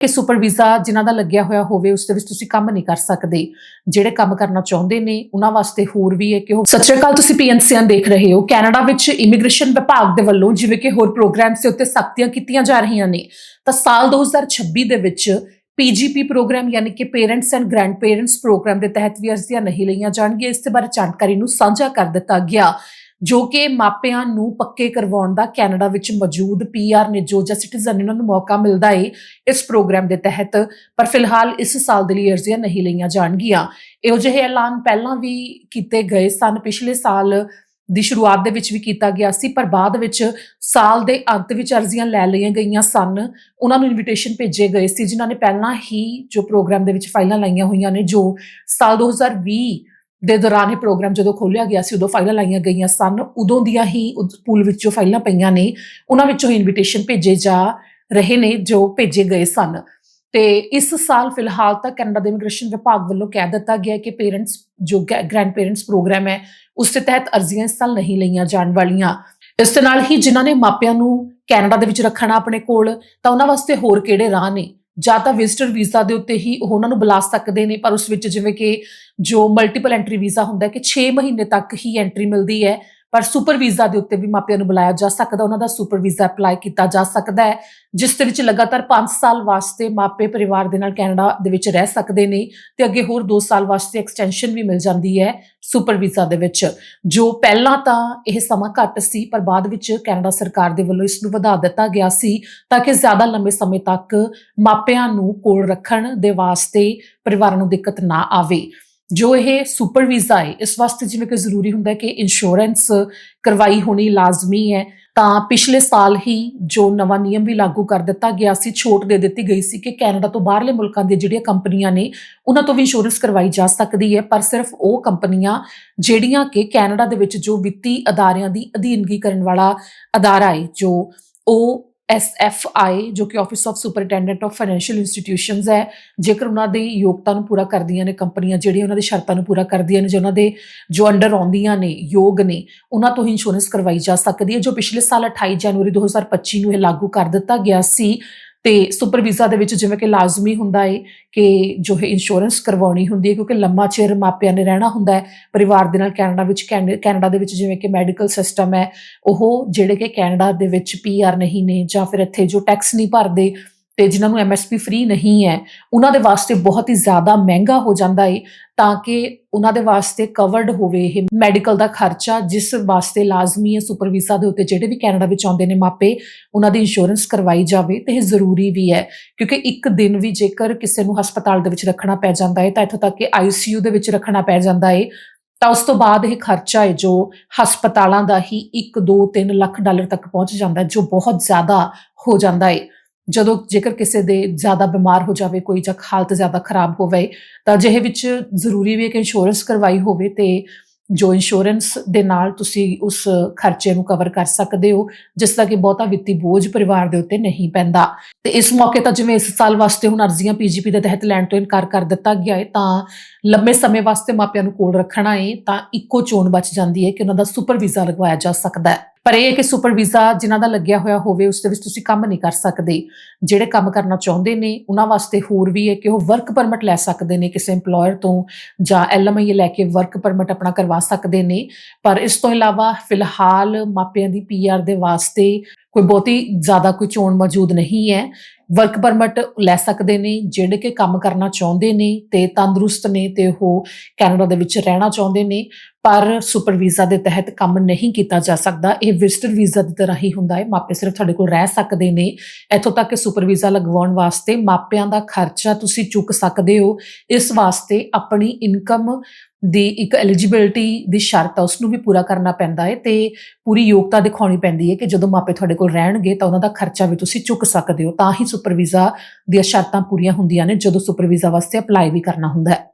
ਕਿ super visa ਜਿਨ੍ਹਾਂ ਦਾ ਲੱਗਿਆ ਹੋਇਆ ਹੋਵੇ, ਉਸ ਦੇ ਵਿੱਚ ਤੁਸੀਂ ਕੰਮ ਨਹੀਂ ਕਰ ਸਕਦੇ। ਜਿਹੜੇ ਕੰਮ ਕਰਨਾ ਚਾਹੁੰਦੇ ਨੇ, ਉਹਨਾਂ ਵਾਸਤੇ ਹੋਰ ਵੀ ਹੈ ਕਿ ਉਹ ਸਤਿ ਸ਼੍ਰੀ ਅਕਾਲ, ਤੁਸੀਂ ਪੀਐਨਸੀਐਨ ਦੇਖ ਰਹੇ ਹੋ। ਕੈਨੇਡਾ ਵਿੱਚ ਇਮੀਗ੍ਰੇਸ਼ਨ ਵਿਭਾਗ ਦੇ ਵੱਲੋਂ ਜਿਵੇਂ ਕਿ ਹੋਰ ਪ੍ਰੋਗਰਾਮਸ ਦੇ ਉੱਤੇ ਸਖਤੀਆਂ ਕੀਤੀਆਂ ਜਾ ਰਹੀਆਂ ਨੇ, ਤਾਂ ਸਾਲ 2026 ਦੇ ਵਿੱਚ ਪੀਜੀਪੀ ਪ੍ਰੋਗਰਾਮ ਯਾਨੀ ਕਿ parents and grandparents program ਦੇ ਤਹਿਤ ਵੀ ਅਰਜ਼ੀਆਂ ਨਹੀਂ ਲਈਆਂ ਜਾਣਗੀਆਂ। ਇਸ ਦੇ ਬਾਰੇ ਜਾਣਕਾਰੀ ਨੂੰ ਸਾਂਝਾ ਕਰ ਦਿੱਤਾ ਗਿਆ। ਜੋ ਕਿ ਮਾਪਿਆਂ ਨੂੰ ਪੱਕੇ ਕਰਵਾਉਣ ਦਾ ਕੈਨੇਡਾ ਵਿੱਚ ਮੌਜੂਦ ਪੀਆਰ ਨੇ ਜੋ ਜਾਂ ਸਿਟੀਜ਼ਨ ਇਹਨਾਂ ਨੂੰ ਮੌਕਾ ਮਿਲਦਾ ਏ ਇਸ ਪ੍ਰੋਗਰਾਮ ਦੇ ਤਹਿਤ। ਪਰ ਫਿਲਹਾਲ ਇਸ ਸਾਲ ਦੇ ਲਈ ਅਰਜ਼ੀਆਂ ਨਹੀਂ ਲਈਆਂ ਜਾਣਗੀਆਂ। ਇਹੋ ਜਿਹੇ ਐਲਾਨ ਪਹਿਲਾਂ ਵੀ ਕੀਤੇ ਗਏ ਸਨ। ਪਿਛਲੇ ਸਾਲ ਦੀ ਸ਼ੁਰੂਆਤ ਦੇ ਵਿੱਚ ਵੀ ਕੀਤਾ ਗਿਆ ਸੀ, ਪਰ ਬਾਅਦ ਵਿੱਚ ਸਾਲ ਦੇ ਅੰਤ ਵਿੱਚ ਅਰਜ਼ੀਆਂ ਲੈ ਲਈਆਂ ਗਈਆਂ ਸਨ। ਉਹਨਾਂ ਨੂੰ ਇਨਵੀਟੇਸ਼ਨ ਭੇਜੇ ਗਏ ਸੀ, ਜਿਨ੍ਹਾਂ ਨੇ ਪਹਿਲਾਂ ਹੀ ਜੋ ਪ੍ਰੋਗਰਾਮ ਦੇ ਵਿੱਚ ਫਾਈਲਾਂ ਲਾਈਆਂ ਹੋਈਆਂ ਨੇ, ਜੋ ਸਾਲ 2020 ਦੇ ਦੌਰਾਨ ਇਹ ਪ੍ਰੋਗਰਾਮ ਜਦੋਂ ਖੋਲਿਆ ਗਿਆ ਸੀ, ਉਦੋਂ ਫਾਈਲਾਂ ਲਾਈਆਂ ਗਈਆਂ ਸਨ। ਉਦੋਂ ਦੀਆਂ ਹੀ ਪੂਲ ਵਿੱਚੋਂ ਫਾਈਲਾਂ ਪਈਆਂ ਨੇ। ਉਹਨਾਂ ਵਿੱਚੋਂ ਇਨਵੀਟੇਸ਼ਨ ਭੇਜੇ ਜਾ ਰਹੇ ਨੇ, ਜੋ ਭੇਜੇ ਗਏ ਸਨ। ਤੇ ਇਸ ਸਾਲ ਫਿਲਹਾਲ ਤਾਂ ਕੈਨੇਡਾ ਦੇ ਇਮੀਗ੍ਰੇਸ਼ਨ ਵਿਭਾਗ ਵੱਲੋਂ ਕਹਿ ਦਿੱਤਾ ਗਿਆ ਕਿ ਪੇਰੈਂਟਸ ਜੋ ਗ੍ਰੈਂਡ ਪੇਰੈਂਟਸ ਪ੍ਰੋਗਰਾਮ ਹੈ, ਉਸ ਦੇ ਤਹਿਤ ਅਰਜ਼ੀਆਂ ਇਸ ਸਾਲ ਨਹੀਂ ਲਈਆਂ ਜਾਣ ਵਾਲੀਆਂ। ਇਸ ਦੇ ਨਾਲ ਹੀ ਜਿਨ੍ਹਾਂ ਨੇ ਮਾਪਿਆਂ ਨੂੰ ਕੈਨੇਡਾ ਦੇ ਵਿੱਚ ਰੱਖਣਾ ਆਪਣੇ ਕੋਲ, ਤਾਂ ਉਹਨਾਂ ਵਾਸਤੇ ਹੋਰ ਕਿਹੜੇ ਰਾਹ ਨੇ? ਜਾਂ ਤਾਂ ਵਿਜ਼ਟਰ ਵੀਜ਼ਾ ਦੇ ਉੱਤੇ ਹੀ ਉਹ ਉਹਨਾਂ ਨੂੰ ਬੁਲਾ ਸਕਦੇ ਨੇ, ਪਰ ਉਸ ਵਿੱਚ ਜਿਵੇਂ ਕਿ ਜੋ ਮਲਟੀਪਲ ਐਂਟਰੀ ਵੀਜ਼ਾ ਹੁੰਦਾ ਕਿ 6 ਮਹੀਨੇ ਤੱਕ ਹੀ ਐਂਟਰੀ ਮਿਲਦੀ ਹੈ, ਪਰ ਸੁਪਰ ਵੀਜ਼ਾ ਦੇ ਉੱਤੇ ਵੀ ਮਾਪਿਆਂ ਨੂੰ ਬੁਲਾਇਆ ਜਾ ਸਕਦਾ, ਉਹਨਾਂ ਦਾ ਸੁਪਰ ਵੀਜ਼ਾ ਅਪਲਾਈ ਕੀਤਾ ਜਾ ਸਕਦਾ ਹੈ, ਜਿਸ ਦੇ ਵਿੱਚ ਲਗਾਤਾਰ 5 ਸਾਲ ਵਾਸਤੇ ਮਾਪੇ ਪਰਿਵਾਰ ਦੇ ਨਾਲ ਕੈਨੇਡਾ ਦੇ ਵਿੱਚ ਰਹਿ ਸਕਦੇ ਨੇ ਤੇ ਅੱਗੇ ਹੋਰ 2 ਸਾਲ ਵਾਸਤੇ ਐਕਸਟੈਂਸ਼ਨ ਵੀ ਮਿਲ ਜਾਂਦੀ ਹੈ ਸੁਪਰ ਵੀਜ਼ਾ ਦੇ ਵਿੱਚ। ਜੋ ਪਹਿਲਾਂ ਤਾਂ ਇਹ ਸਮਾਂ ਘੱਟ ਸੀ, ਪਰ ਬਾਅਦ ਵਿੱਚ ਕੈਨੇਡਾ ਸਰਕਾਰ ਦੇ ਵੱਲੋਂ ਇਸ ਨੂੰ ਵਧਾ ਦਿੱਤਾ ਗਿਆ ਸੀ, ਤਾਂ ਕਿ ਜ਼ਿਆਦਾ ਲੰਬੇ ਸਮੇਂ ਤੱਕ ਮਾਪਿਆਂ ਨੂੰ ਕੋਲ ਰੱਖਣ ਦੇ ਵਾਸਤੇ ਪਰਿਵਾਰਾਂ ਨੂੰ ਦਿੱਕਤ ਨਾ ਆਵੇ। ਜੋ ਇਹ ਸੁਪਰ ਹੈ, ਇਸ ਵਾਸਤੇ ਜਿਵੇਂ ਕਿ ਜ਼ਰੂਰੀ ਹੁੰਦਾ ਹੈ ਕਿ ਇੰਸ਼ੋਰੈਂਸ ਕਰਵਾਈ ਹੋਣੀ ਲਾਜ਼ਮੀ ਹੈ, ਤਾਂ ਪਿਛਲੇ ਸਾਲ ਹੀ ਜੋ ਨਵਾਂ ਨਿਯਮ ਵੀ ਲਾਗੂ ਕਰ ਦਿੱਤਾ ਗਿਆ ਸੀ, ਛੋਟ ਦੇ ਦਿੱਤੀ ਗਈ ਸੀ ਕਿ ਕੈਨੇਡਾ ਤੋਂ ਬਾਹਰਲੇ ਮੁਲਕਾਂ ਦੀਆਂ ਜਿਹੜੀਆਂ ਕੰਪਨੀਆਂ ਨੇ, ਉਹਨਾਂ ਤੋਂ ਵੀ ਇੰਸ਼ੋਰੈਂਸ ਕਰਵਾਈ ਜਾ ਸਕਦੀ ਹੈ, ਪਰ ਸਿਰਫ ਉਹ ਕੰਪਨੀਆਂ ਜਿਹੜੀਆਂ ਕਿ ਕੈਨੇਡਾ ਦੇ ਵਿੱਚ ਜੋ ਵਿੱਤੀ ਅਦਾਰਿਆਂ ਦੀ ਅਧੀਨਗੀ ਕਰਨ ਵਾਲਾ ਅਦਾਰਾ ਹੈ, ਜੋ ਉਹ SFI ਜੋ ਕਿ office of superintendent of financial institutions ਹੈ, ਜੇਕਰ ਉਹਨਾਂ ਦੀ ਯੋਗਤਾ ਨੂੰ ਪੂਰਾ ਕਰਦੀਆਂ ਨੇ ਕੰਪਨੀਆਂ, ਜਿਹੜੀਆਂ ਉਹਨਾਂ ਦੀ ਸ਼ਰਤਾਂ ਨੂੰ ਪੂਰਾ ਕਰਦੀਆਂ ਨੇ, ਜੋ ਉਹਨਾਂ ਦੇ ਜੋ ਅੰਡਰ ਆਉਂਦੀਆਂ ਨੇ, ਯੋਗ ਨੇ, ਉਹਨਾਂ ਤੋਂ ਹੀ ਇੰਸ਼ੋਰੈਂਸ ਕਰਵਾਈ ਜਾ ਸਕਦੀ ਹੈ, ਜੋ ਪਿਛਲੇ ਸਾਲ 28 ਜਨਵਰੀ 2025 ਨੂੰ ਇਹ ਲਾਗੂ ਕਰ ਦਿੱਤਾ ਗਿਆ ਸੀ। ਤੇ ਸੁਪਰ ਵੀਜ਼ਾ ਦੇ ਵਿੱਚ ਜਿਵੇਂ ਕਿ ਲਾਜ਼ਮੀ ਹੁੰਦਾ ਹੈ ਕਿ ਜੋ ਹੈ ਇੰਸ਼ੋਰੈਂਸ ਕਰਵਾਉਣੀ ਹੁੰਦੀ ਹੈ ਕਿਉਂਕਿ ਲੰਮਾ ਚਿਰ ਮਾਪਿਆਂ ਨੇ ਰਹਿਣਾ ਹੁੰਦਾ ਹੈ ਪਰਿਵਾਰ ਦੇ ਨਾਲ ਕੈਨੇਡਾ ਵਿੱਚ, ਕੈਨੇ- ਕੈਨੇਡਾ ਦੇ ਵਿੱਚ ਜਿਵੇਂ ਕਿ ਮੈਡੀਕਲ ਸਿਸਟਮ ਹੈ, ਉਹ ਜਿਹੜੇ ਕਿ ਕੈਨੇਡਾ ਦੇ ਵਿੱਚ ਪੀਆਰ ਨਹੀਂ ਨੇ ਜਾਂ ਫਿਰ ਇੱਥੇ ਜੋ ਟੈਕਸ ਨਹੀਂ ਭਰਦੇ ਤੇ ਜਿਨ੍ਹਾਂ ਨੂੰ ਐਮਐਸਪੀ ਫ੍ਰੀ ਨਹੀਂ ਹੈ, ਉਹਨਾਂ ਦੇ ਵਾਸਤੇ ਬਹੁਤ ਹੀ ਜ਼ਿਆਦਾ ਮਹਿੰਗਾ ਹੋ ਜਾਂਦਾ ਏ, ਤਾਂ ਕਿ ਉਹਨਾਂ ਦੇ ਵਾਸਤੇ ਕਵਰਡ ਹੋਵੇ ਇਹ ਮੈਡੀਕਲ ਦਾ ਖਰਚਾ, ਜਿਸ ਵਾਸਤੇ ਲਾਜ਼ਮੀ ਹੈ ਸੁਪਰ ਵੀਜ਼ਾ ਦੇ ਉੱਤੇ ਜਿਹੜੇ ਵੀ ਕੈਨੇਡਾ ਵਿੱਚ ਆਉਂਦੇ ਨੇ ਮਾਪੇ, ਉਹਨਾਂ ਦੀ ਇੰਸ਼ੋਰੈਂਸ ਕਰਵਾਈ ਜਾਵੇ, ਤੇ ਇਹ ਜ਼ਰੂਰੀ ਵੀ ਹੈ, ਕਿਉਂਕਿ ਇੱਕ ਦਿਨ ਵੀ ਜੇਕਰ ਕਿਸੇ ਨੂੰ ਹਸਪਤਾਲ ਦੇ ਵਿੱਚ ਰੱਖਣਾ ਪੈ ਜਾਂਦਾ ਹੈ ਤਾਂ ਇੱਥੋਂ ਤੱਕ ਕਿ ਆਈਸੀਯੂ ਦੇ ਵਿੱਚ ਰੱਖਣਾ ਪੈ ਜਾਂਦਾ ਹੈ ਤਾਂ ਉਸ ਤੋਂ ਬਾਅਦ ਇਹ ਖਰਚਾ ਹੈ ਜੋ ਹਸਪਤਾਲਾਂ ਦਾ ਹੀ 1 2 3 ਲੱਖ ਡਾਲਰ ਤੱਕ ਪਹੁੰਚ ਜਾਂਦਾ ਜੋ ਬਹੁਤ ਜ਼ਿਆਦਾ ਹੋ ਜਾਂਦਾ ਹੈ ਜਦੋਂ ਜੇਕਰ ਕਿਸੇ ਦੇ ਜ਼ਿਆਦਾ ਬਿਮਾਰ ਹੋ ਜਾਵੇ, ਕੋਈ ਜਾਂ ਹਾਲਤ ਜ਼ਿਆਦਾ ਖਰਾਬ ਹੋਵੇ, ਤਾਂ ਜਿਹੇ ਵਿੱਚ ਜ਼ਰੂਰੀ ਵੀ ਹੈ ਕਿ ਇੰਸ਼ੋਰੈਂਸ ਕਰਵਾਈ ਹੋਵੇ ਤੇ ਜੋ ਇੰਸ਼ੋਰੈਂਸ ਦੇ ਨਾਲ ਤੁਸੀਂ ਉਸ ਖਰਚੇ ਨੂੰ ਕਵਰ ਕਰ ਸਕਦੇ ਹੋ, ਜਿਸ ਦਾ ਕਿ ਬਹੁਤਾ ਵਿੱਤੀ ਬੋਝ ਪਰਿਵਾਰ ਦੇ ਉੱਤੇ ਨਹੀਂ ਪੈਂਦਾ। ਤੇ ਇਸ ਮੌਕੇ ਤਾਂ ਜਿਵੇਂ ਇਸ ਸਾਲ ਵਾਸਤੇ ਹੁਣ ਅਰਜ਼ੀਆਂ ਪੀਜੀਪੀ ਦੇ ਤਹਿਤ ਲੈਣ ਤੋਂ ਇਨਕਾਰ ਕਰ ਦਿੱਤਾ ਗਿਆ ਹੈ, ਤਾਂ ਲੰਬੇ ਸਮੇਂ ਵਾਸਤੇ ਮਾਪਿਆਂ ਨੂੰ ਕੋਲ ਰੱਖਣਾ ਹੈ, ਤਾਂ ਇੱਕੋ ਚੋਣ ਬਚ ਜਾਂਦੀ ਹੈ ਕਿ ਉਹਨਾਂ ਦਾ ਸੁਪਰ ਵੀਜ਼ਾ ਲਗਵਾਇਆ ਜਾ ਸਕਦਾ ਹੈ। ਪਰ ਇਹ ਹੈ ਕਿ ਸੁਪਰ ਵੀਜ਼ਾ ਜਿਨ੍ਹਾਂ ਦਾ ਲੱਗਿਆ ਹੋਇਆ ਹੋਵੇ, ਉਸ ਦੇ ਵਿੱਚ ਤੁਸੀਂ ਕੰਮ ਨਹੀਂ ਕਰ ਸਕਦੇ। ਜਿਹੜੇ ਕੰਮ ਕਰਨਾ ਚਾਹੁੰਦੇ ਨੇ, ਉਹਨਾਂ ਵਾਸਤੇ ਹੋਰ ਵੀ ਹੈ ਕਿ ਉਹ ਵਰਕ ਪਰਮਿਟ ਲੈ ਸਕਦੇ ਨੇ ਕਿਸੇ EMPLOYER ਤੋਂ ਜਾਂ ਐਲਐਮਆਈ ਲੈ ਕੇ ਵਰਕ ਪਰਮਿਟ ਆਪਣਾ ਕਰਵਾ ਸਕਦੇ ਨੇ। ਪਰ ਇਸ ਤੋਂ ਇਲਾਵਾ ਫਿਲਹਾਲ ਮਾਪਿਆਂ ਦੀ ਪੀਆਰ ਦੇ ਵਾਸਤੇ ਕੋਈ ਬਹੁਤੀ ਜ਼ਿਆਦਾ ਕੋਈ ਚੋਣ ਮੌਜੂਦ ਨਹੀਂ ਹੈ। ਵਰਕ ਪਰਮਿਟ ਲੈ ਸਕਦੇ ਨੇ, ਜਿਹੜੇ ਕਿ ਕੰਮ ਕਰਨਾ ਚਾਹੁੰਦੇ ਨੇ ਤੇ ਤੰਦਰੁਸਤ ਨੇ ਤੇ ਉਹ ਕੈਨੇਡਾ ਦੇ ਵਿੱਚ ਰਹਿਣਾ ਚਾਹੁੰਦੇ ਨੇ, ਪਰ ਸੁਪਰ ਵੀਜ਼ਾ ਦੇ ਤਹਿਤ ਕੰਮ ਨਹੀਂ ਕੀਤਾ ਜਾ ਸਕਦਾ। ਇਹ ਵਿਜ਼ਟਰ ਵੀਜ਼ਾ ਦੀ ਤਰ੍ਹਾਂ ਹੀ ਹੁੰਦਾ ਹੈ। ਮਾਪੇ ਸਿਰਫ ਤੁਹਾਡੇ ਕੋਲ ਰਹਿ ਸਕਦੇ ਨੇ। ਇੱਥੋਂ ਤੱਕ ਕਿ ਸੁਪਰ ਵੀਜ਼ਾ ਲਗਵਾਉਣ ਵਾਸਤੇ ਮਾਪਿਆਂ ਦਾ ਖਰਚਾ ਤੁਸੀਂ ਚੁੱਕ ਸਕਦੇ ਹੋ। ਇਸ ਵਾਸਤੇ ਆਪਣੀ ਇਨਕਮ ਦੀ ਇੱਕ ਐਲੀਜੀਬਿਲਟੀ ਦੀ ਸ਼ਰਤ ਆ ਉਸ ਨੂੰ ਵੀ ਪੂਰਾ ਕਰਨਾ ਪੈਂਦਾ ਹੈ ਤੇ ਪੂਰੀ ਯੋਗਤਾ ਦਿਖਾਉਣੀ ਪੈਂਦੀ ਹੈ ਕਿ ਜਦੋਂ ਮਾਪੇ ਤੁਹਾਡੇ ਕੋਲ ਰਹਿਣਗੇ ਤਾਂ ਉਹਨਾਂ ਦਾ ਖਰਚਾ ਵੀ ਤੁਸੀਂ ਚੁੱਕ ਸਕਦੇ ਹੋ, ਤਾਂ ਹੀ ਸੁਪਰ ਵੀਜ਼ਾ ਦੀਆਂ ਸ਼ਰਤਾਂ ਪੂਰੀਆਂ ਹੁੰਦੀਆਂ ਨੇ, ਜਦੋਂ ਸੁਪਰ ਵੀਜ਼ਾ ਵਾਸਤੇ ਅਪਲਾਈ ਵੀ ਕਰਨਾ ਹੁੰਦਾ ਹੈ।